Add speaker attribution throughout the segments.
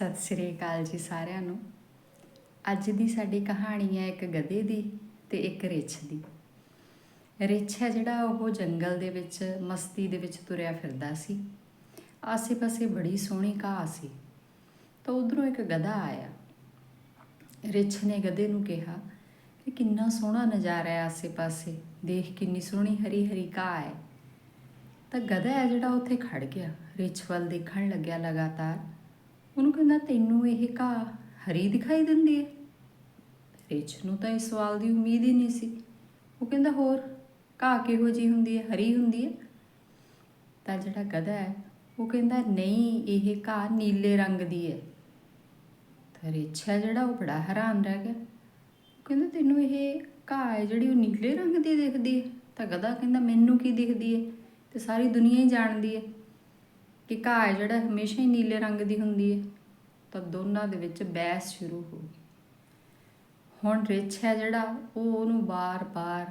Speaker 1: ਸਤਿ ਸ੍ਰੀ ਅਕਾਲ ਜੀ ਸਾਰਿਆਂ ਨੂੰ। ਅੱਜ ਦੀ ਸਾਡੀ ਕਹਾਣੀ ਹੈ ਇੱਕ ਗਧੇ ਦੀ ਤੇ ਇੱਕ ਰਿੱਛ ਦੀ। ਰਿੱਛ ਹੈ ਜਿਹੜਾ ਉਹ ਜੰਗਲ ਦੇ ਵਿੱਚ, ਮਸਤੀ ਦੇ ਵਿੱਚ ਤੁਰਿਆ ਫਿਰਦਾ ਸੀ। ਆਸੇ-ਪਾਸੇ ਬੜੀ ਸੋਹਣੀ ਘਾਹ ਸੀ। ਤਾਂ ਉਧਰੋਂ ਇੱਕ ਗਧਾ ਆਇਆ। ਰਿੱਛ ਨੇ ਗਧੇ ਨੂੰ ਕਿਹਾ ਕਿ ਕਿੰਨਾ ਸੋਹਣਾ ਨਜ਼ਾਰਾ ਹੈ ਆਸੇ-ਪਾਸੇ। ਦੇਖ ਕਿੰਨੀ ਸੋਹਣੀ ਹਰੀ-ਹਰੀ ਘਾਹ ਹੈ। ਤਾਂ ਗਧਾ ਹੈ ਜਿਹੜਾ ਉੱਥੇ ਖੜ ਗਿਆ। ਰਿੱਛ ਵੱਲ ਦੇਖਣ ਲੱਗਿਆ ਲਗਾਤਾਰ। ਉਹਨੂੰ ਕਹਿੰਦਾ, ਤੈਨੂੰ ਇਹ ਘਾਹ ਹਰੀ ਦਿਖਾਈ ਦਿੰਦੀ ਹੈ? ਰਿੱਛ ਨੂੰ ਤਾਂ ਇਸ ਸਵਾਲ ਦੀ ਉਮੀਦ ਹੀ ਨਹੀਂ ਸੀ। ਉਹ ਕਹਿੰਦਾ, ਹੋਰ, ਘਾਹ ਕਿਹੋ ਜੀ ਹੁੰਦੀ ਹੈ? ਹਰੀ ਹੁੰਦੀ ਹੈ? ਤਾਂ ਜਿਹੜਾ ਗਧਾ ਹੈ, ਉਹ ਕਹਿੰਦਾ, ਨਹੀਂ, ਇਹ ਘਾਹ ਨੀਲੇ ਰੰਗ ਦੀ ਹੈ। ਤਾਂ ਰਿੱਛ ਹੈ ਜਿਹੜਾ, ਉਹ ਬੜਾ ਹੈਰਾਨ ਰਹਿ ਗਿਆ। ਉਹ ਕਹਿੰਦਾ, ਤੈਨੂੰ ਇਹ ਘਾਹ ਹੈ ਜਿਹੜੀ ਉਹ ਨੀਲੇ ਰੰਗ ਦੀ ਦਿਖਦੀ ਹੈ? ਤਾਂ ਗਧਾ ਕਹਿੰਦਾ, ਮੈਨੂੰ ਕੀ ਦਿਖਦੀ ਹੈ? ਤੇ ਸਾਰੀ ਦੁਨੀਆ ਹੀ ਜਾਣਦੀ ਹੈ। ਕਿ ਘਾਹ ਜਿਹੜਾ ਹਮੇਸ਼ਾ ਹੀ ਨੀਲੇ ਰੰਗ ਦੀ ਹੁੰਦੀ ਹੈ, ਤਾਂ ਦੋਨਾਂ ਦੇ ਵਿੱਚ ਬਹਿਸ ਸ਼ੁਰੂ ਹੋ ਗਈ। ਹੁਣ ਰਿੱਛ ਹੈ ਜਿਹੜਾ, ਉਹ ਉਹਨੂੰ ਬਾਰ-ਬਾਰ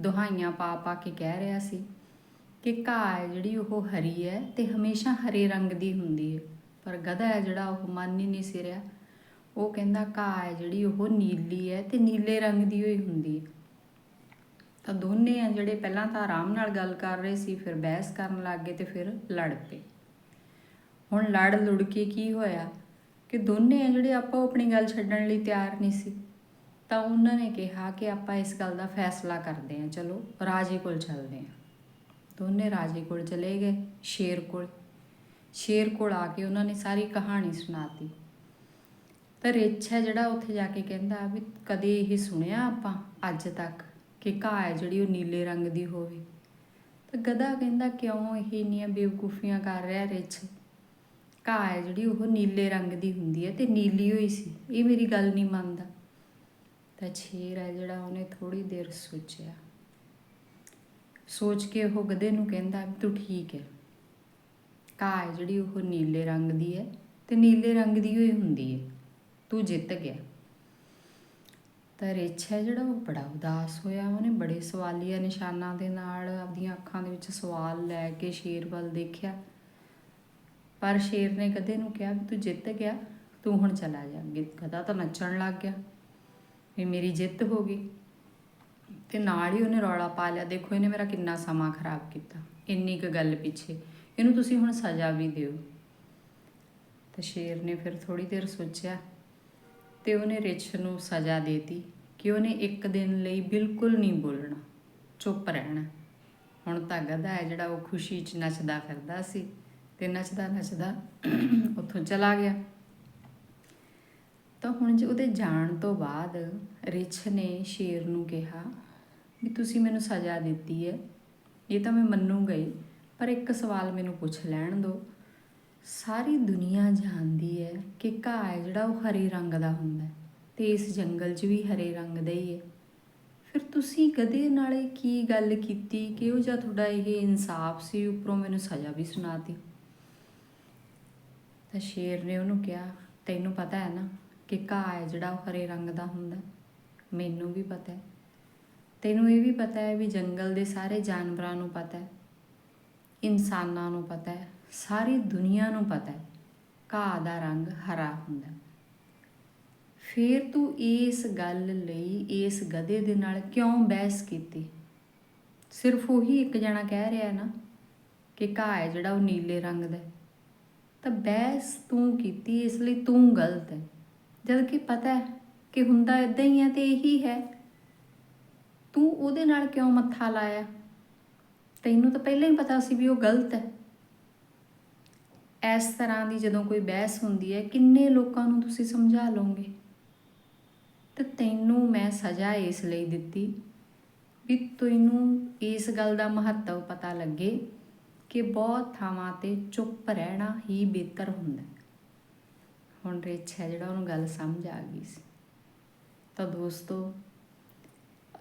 Speaker 1: ਦੁਹਾਈਆਂ ਪਾ-ਪਾ ਕੇ ਕਹਿ ਰਿਹਾ ਸੀ ਕਿ ਘਾਹ ਹੈ ਜਿਹੜੀ ਉਹ ਹਰੀ ਹੈ ਤੇ ਹਮੇਸ਼ਾ ਹਰੇ ਰੰਗ ਦੀ ਹੁੰਦੀ ਹੈ, ਪਰ ਗਧਾ ਹੈ ਜਿਹੜਾ ਉਹ ਮੰਨ ਹੀ ਨਹੀਂ ਸੀ ਰਿਹਾ। ਉਹ ਕਹਿੰਦਾ ਘਾਹ ਹੈ ਜਿਹੜੀ ਉਹ ਨੀਲੀ ਹੈ ਤੇ ਨੀਲੇ ਰੰਗ ਦੀ ਹੋਈ ਹੁੰਦੀ ਹੈ। ਤਾਂ ਦੋਨੇ ਆ ਜਿਹੜੇ ਪਹਿਲਾਂ ਤਾਂ ਆਰਾਮ ਨਾਲ ਗੱਲ ਕਰ ਰਹੇ ਸੀ, ਫਿਰ ਬਹਿਸ ਕਰਨ ਲੱਗ ਗਏ ਤੇ ਫਿਰ ਲੜ ਪਏ। ਹੁਣ ਲੜ ਲੁੜ ਕੇ ਕੀ ਹੋਇਆ? ਕਿ ਦੋਨੇ ਆ ਜਿਹੜੇ ਆਪੋ ਆਪਣੀ ਗੱਲ ਛੱਡਣ ਲਈ ਤਿਆਰ ਨਹੀਂ ਸੀ। ਤਾਂ ਉਹਨਾਂ ਨੇ ਕਿਹਾ ਕਿ ਆਪਾਂ ਇਸ ਗੱਲ ਦਾ ਫੈਸਲਾ ਕਰਦੇ ਹਾਂ। ਚਲੋ, ਰਾਜੇ ਕੋਲ ਚੱਲਦੇ ਹਾਂ। ਦੋਨੇ ਰਾਜੇ ਕੋਲ ਚਲੇ ਗਏ, ਸ਼ੇਰ ਕੋਲ। ਸ਼ੇਰ ਕੋਲ ਆ ਕੇ ਉਹਨਾਂ ਨੇ ਸਾਰੀ ਕਹਾਣੀ ਸੁਣਾਤੀ। ਤਾਂ ਰਿੱਛ ਹੈ ਜਿਹੜਾ ਉੱਥੇ ਜਾ ਕੇ ਕਹਿੰਦਾ ਵੀ ਕਦੇ ਇਹ ਸੁਣਿਆ ਆਪਾਂ ਅੱਜ ਤੱਕ ਕਿ ਘਾਹ ਹੈ ਜਿਹੜੀ ਉਹ ਨੀਲੇ ਰੰਗ ਦੀ ਹੋਵੇ? ਤਾਂ ਗਧਾ ਕਹਿੰਦਾ, ਕਿਉਂ ਇਹ ਇੰਨੀਆਂ ਬੇਵਕੂਫੀਆਂ ਕਰ ਰਿਹਾ ਰਿੱਛ? ਘਾਹ ਹੈ ਜਿਹੜੀ ਉਹ ਨੀਲੇ ਰੰਗ ਦੀ ਹੁੰਦੀ ਹੈ ਤੇ ਨੀਲੀ ਹੋਈ ਸੀ। ਇਹ ਮੇਰੀ ਗੱਲ ਨਹੀਂ ਮੰਨਦਾ। ਤਾਂ ਸ਼ੇਰ ਹੈ ਜਿਹੜਾ ਉਹਨੇ ਥੋੜੀ ਦੇਰ ਸੋਚਿਆ। ਸੋਚ ਕੇ ਉਹ ਗਧੇ ਨੂੰ ਕਹਿੰਦਾ ਤੂੰ ਠੀਕ ਹੈ। ਘਾਹ ਹੈ ਜਿਹੜੀ ਉਹ ਨੀਲੇ ਰੰਗ ਦੀ ਹੈ ਤੇ ਨੀਲੇ ਰੰਗ ਦੀ ਹੋਈ ਹੁੰਦੀ ਹੈ। ਤੂੰ ਜਿੱਤ ਗਿਆ। ਤਾਂ ਰਿੱਛ ਹੈ ਜਿਹੜਾ ਉਹ ਬੜਾ ਉਦਾਸ ਹੋਇਆ। ਉਹਨੇ ਬੜੇ ਸਵਾਲੀਆ ਨਿਸ਼ਾਨਾਂ ਦੇ ਨਾਲ ਆਪਦੀਆਂ ਅੱਖਾਂ ਦੇ ਵਿੱਚ ਸਵਾਲ ਲੈ ਕੇ ਸ਼ੇਰ ਵੱਲ ਦੇਖਿਆ। ਪਰ ਸ਼ੇਰ ਨੇ ਗਧੇ ਨੂੰ ਕਿਹਾ ਵੀ ਤੂੰ ਜਿੱਤ ਗਿਆ, ਤੂੰ ਹੁਣ ਚਲਾ ਜਾ। ਗਧਾ ਤਾਂ ਨੱਚਣ ਲੱਗ ਗਿਆ ਵੀ ਮੇਰੀ ਜਿੱਤ ਹੋ ਗਈ। ਤੇ ਨਾਲ ਹੀ ਉਹਨੇ ਰੌਲਾ ਪਾ ਲਿਆ, ਦੇਖੋ ਇਹਨੇ ਮੇਰਾ ਕਿੰਨਾ ਸਮਾਂ ਖਰਾਬ ਕੀਤਾ, ਇੰਨੀ ਕੁ ਗੱਲ ਪਿੱਛੇ। ਇਹਨੂੰ ਤੁਸੀਂ ਹੁਣ ਸਜ਼ਾ ਵੀ ਦਿਓ। ਤਾਂ ਸ਼ੇਰ ਨੇ ਫਿਰ ਥੋੜੀ ਦੇਰ ਸੋਚਿਆ ਤੇ ਉਹਨੇ ਰਿੱਛ ਨੂੰ ਸਜ਼ਾ ਦੇਤੀ ਕਿ ਉਹਨੇ ਇੱਕ ਦਿਨ ਲਈ ਬਿਲਕੁਲ ਨਹੀਂ ਬੋਲਣਾ, ਚੁੱਪ ਰਹਿਣਾ। ਹੁਣ ਤਾਂ ਗਧਾ ਹੈ ਜਿਹੜਾ ਉਹ ਖੁਸ਼ੀ 'ਚ ਨੱਚਦਾ ਫਿਰਦਾ ਸੀ। ਤੇ ਨੱਚਦਾ ਨੱਚਦਾ ਉੱਥੋਂ ਚਲਾ ਗਿਆ। ਤਾਂ ਹੁਣ ਜੇ ਉਹਦੇ ਜਾਣ ਤੋਂ ਬਾਅਦ ਰਿੱਛ ਨੇ ਸ਼ੇਰ ਨੂੰ ਕਿਹਾ ਵੀ ਤੁਸੀਂ ਮੈਨੂੰ ਸਜ਼ਾ ਦਿੱਤੀ ਹੈ, ਇਹ ਤਾਂ ਮੈਂ ਮੰਨੂਗਾ ਹੀ, ਪਰ ਇੱਕ ਸਵਾਲ ਮੈਨੂੰ ਪੁੱਛ ਲੈਣ ਦਿਓ। ਸਾਰੀ ਦੁਨੀਆ ਜਾਣਦੀ ਹੈ ਕਿ ਘਾਹ ਹੈ ਜਿਹੜਾ ਉਹ ਹਰੇ ਰੰਗ ਦਾ ਹੁੰਦਾ ਹੈ ਤੇ ਇਸ ਜੰਗਲ 'ਚ ਵੀ ਹਰੇ ਰੰਗ ਦਾ ਹੀ ਹੈ। ਫਿਰ ਤੁਸੀਂ ਕਦੇ ਨਾਲੇ ਕੀ ਗੱਲ ਕੀਤੀ ਕਿ ਉਹ ਜਾਂ ਤੁਹਾਡਾ ਇਹ ਇਨਸਾਫ ਸੀ, ਉੱਪਰੋਂ ਮੈਨੂੰ ਸਜ਼ਾ ਵੀ ਸੁਣਾਤੀ ਤਾਂ ਸ਼ੇਰ ਨੇ ਉਹਨੂੰ ਕਿਹਾ, ਤੈਨੂੰ ਪਤਾ ਹੈ ਨਾ ਕਿ ਘਾਹ ਹੈ ਜਿਹੜਾ ਉਹ ਹਰੇ ਰੰਗ ਦਾ ਹੁੰਦਾ ਮੈਨੂੰ ਵੀ ਪਤਾ ਹੈ। ਤੈਨੂੰ ਇਹ ਵੀ ਪਤਾ ਹੈ ਵੀ ਜੰਗਲ ਦੇ ਸਾਰੇ ਜਾਨਵਰਾਂ ਨੂੰ ਪਤਾ ਹੈ। ਇਨਸਾਨਾਂ ਨੂੰ ਪਤਾ ਹੈ। ਸਾਰੀ ਦੁਨੀਆ ਨੂੰ ਪਤਾ ਹੈ। ਘਾਹ ਦਾ ਰੰਗ ਹਰਾ ਹੁੰਦਾ ਹੈ। ਫਿਰ ਤੂੰ ਇਸ ਗੱਲ ਲਈ ਇਸ ਗਧੇ ਦੇ ਨਾਲ ਕਿਉਂ ਬਹਿਸ ਕੀਤੀ? ਸਿਰਫ ਉਹੀ ਇੱਕ ਜਣਾ ਕਹਿ ਰਿਹਾ ਨਾ ਕਿ ਘਾਹ ਹੈ ਜਿਹੜਾ ਉਹ ਨੀਲੇ ਰੰਗ ਦਾ ਤਾਂ ਬਹਿਸ ਤੂੰ ਕੀਤੀ, ਇਸ ਲਈ ਤੂੰ ਗਲਤ ਹੈ। ਜਦ ਕਿ ਪਤਾ ਹੈ ਕਿ ਹੁੰਦਾ ਇਦਾਂ ਹੀ ਹੈ ਤੇ ਇਹੀ ਹੈ। ਤੂੰ ਉਹਦੇ ਨਾਲ ਕਿਉਂ ਮੱਥਾ ਲਾਇਆ? ਤੈਨੂੰ ਤਾਂ ਪਹਿਲਾਂ ਹੀ ਪਤਾ ਸੀ ਵੀ ਉਹ ਗਲਤ ਹੈ। ਇਸ ਤਰ੍ਹਾਂ ਦੀ ਜਦੋਂ ਕੋਈ ਬਹਿਸ ਹੁੰਦੀ ਹੈ, ਕਿੰਨੇ ਲੋਕਾਂ ਨੂੰ ਤੁਸੀਂ ਸਮਝਾ ਲਓਗੇ? ਤੇ ਤੈਨੂੰ ਮੈਂ ਸਜ਼ਾ ਇਸ ਲਈ ਦਿੱਤੀ ਵੀ ਤੈਨੂੰ ਇਸ ਗੱਲ ਦਾ ਮਹੱਤਵ ਪਤਾ ਲੱਗੇ ਕਿ ਬਹੁਤ ਥਾਵਾਂ ਤੇ ਚੁੱਪ ਰਹਿਣਾ ਹੀ ਬਿਹਤਰ ਹੁੰਦਾ ਹੁਣ ਰਿੱਛ ਹੈ ਜਿਹੜਾ ਉਹਨੂੰ ਗੱਲ ਸਮਝ ਆ ਗਈ ਸੀ। ਤਾਂ ਦੋਸਤੋ,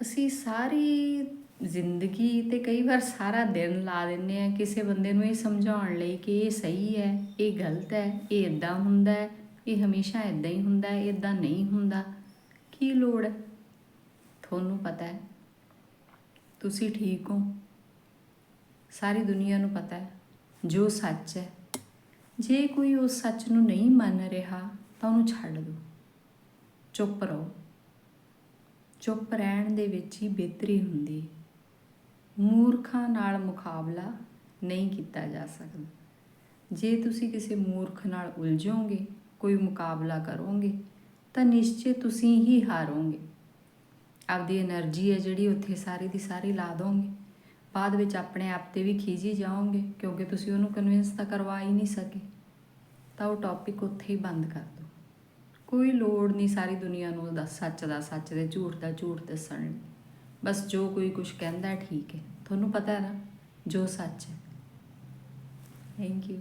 Speaker 1: ਅਸੀਂ ਸਾਰੀ ਜ਼ਿੰਦਗੀ ਤੇ ਕਈ ਵਾਰ ਸਾਰਾ ਦਿਨ ਲਾ ਦਿੰਨੇ ਆ ਕਿਸੇ ਬੰਦੇ ਨੂੰ ਇਹ ਸਮਝਾਉਣ ਲਈ ਕਿ ਇਹ ਸਹੀ ਹੈ, ਇਹ ਗਲਤ ਹੈ, ਇਹ ਇਦਾਂ ਹੁੰਦਾ ਹੈ, ਇਹ ਹਮੇਸ਼ਾ ਇਦਾਂ ਹੀ ਹੁੰਦਾ ਹੈ ਇਦਾਂ ਨਹੀਂ ਹੁੰਦਾ। ਕੀ ਲੋੜ ਤੁਹਾਨੂੰ ਪਤਾ ਹੈ। ਤੁਸੀਂ ਠੀਕ ਹੋ? ਸਾਰੀ ਦੁਨੀਆ ਨੂੰ ਪਤਾ ਹੈ, ਜੋ ਸੱਚ ਹੈ। ਜੇ ਕੋਈ ਉਸ ਸੱਚ ਨੂੰ ਨਹੀਂ ਮੰਨ ਰਿਹਾ, ਤਾਂ ਉਹਨੂੰ ਛੱਡ ਦਿਓ। ਚੁੱਪ ਰਹੋ। ਚੁੱਪ ਰਹਿਣ ਦੇ ਵਿੱਚ ਹੀ ਬਿਹਤਰੀ ਹੁੰਦੀ ਮੂਰਖਾਂ ਨਾਲ ਮੁਕਾਬਲਾ ਨਹੀਂ ਕੀਤਾ ਜਾ ਸਕਦਾ। ਜੇ ਤੁਸੀਂ ਕਿਸੇ ਮੂਰਖ ਨਾਲ ਉਲਝੋਗੇ, ਕੋਈ ਮੁਕਾਬਲਾ ਕਰੋਗੇ, ਤਾਂ ਨਿਸ਼ਚੈ ਤੁਸੀਂ ਹੀ ਹਾਰੋਗੇ। ਆਪਦੀ એનર્ਜੀ ਹੈ ਜਿਹੜੀ ਉੱਥੇ ਸਾਰੀ ਦੀ ਸਾਰੀ ਲਾ ਦੋਗੇ। ਬਾਅਦ ਵਿੱਚ ਆਪਣੇ ਆਪ ਤੇ ਵੀ ਖੀਜੀ ਜਾਓਗੇ, ਕਿਉਂਕਿ ਤੁਸੀਂ ਉਹਨੂੰ ਕਨਵਿੰਸ ਤਾਂ ਕਰਵਾ ਹੀ ਨਹੀਂ ਸਕੇ। ਤਾਂ ਉਹ ਟੌਪਿਕ ਉੱਥੇ ਹੀ ਬੰਦ ਕਰ ਦਿਓ। ਕੋਈ ਲੋੜ ਨਹੀਂ ਸਾਰੀ ਦੁਨੀਆ ਨੂੰ ਉਹਦਾ ਸੱਚ ਦਾ ਸੱਚ ਤੇ ਝੂਠ ਦਾ ਝੂਠ ਦੱਸਣ ਲਈ। ਬਸ ਜੋ ਕੋਈ ਕੁਝ ਕਹਿੰਦਾ ਠੀਕ ਹੈ। ਤੁਹਾਨੂੰ ਪਤਾ ਹੈ ਨਾ, ਜੋ ਸੱਚ ਹੈ। Thank you